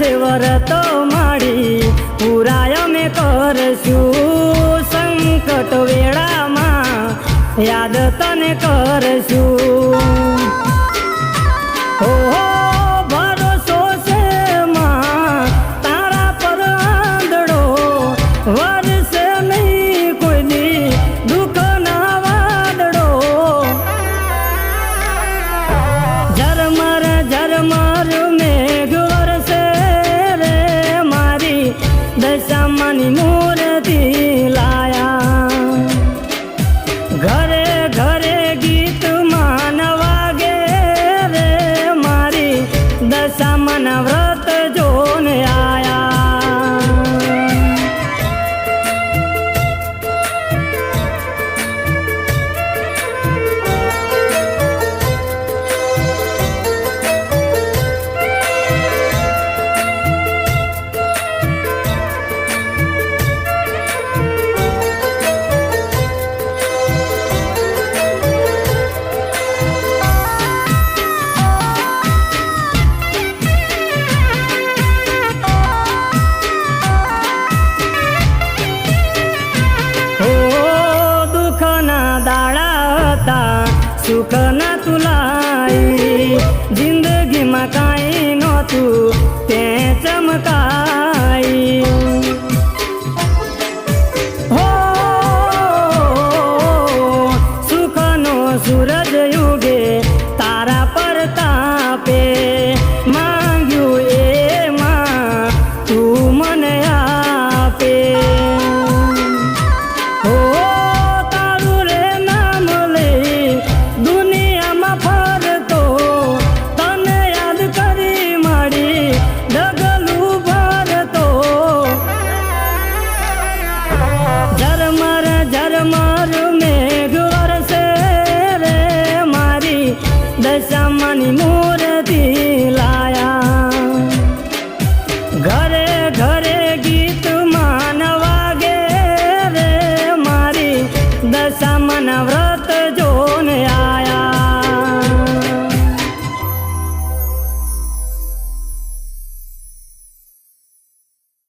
જેવર તો માડી. પુરાય અમે કરશું સંકટ વેળામાં. યાદ તને કરશું. सुख ना तुलाई। जिंदगी मा काही नोतू ते चमका